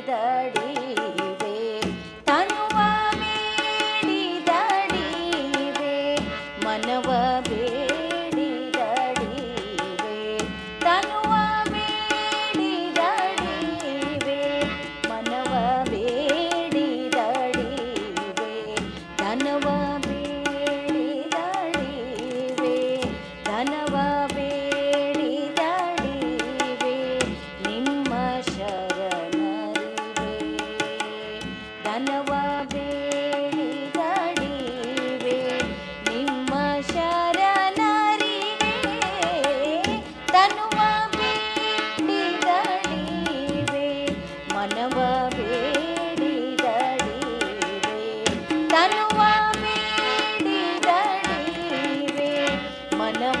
செய்தடி ತನವ ಬೇಡಿದಡಿ ತನುವ ಬೇಡಿದಡಿ ಮನವ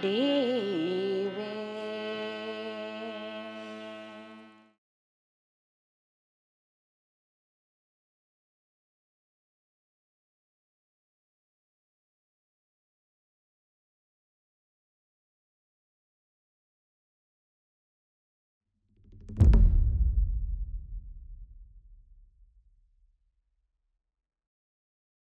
day.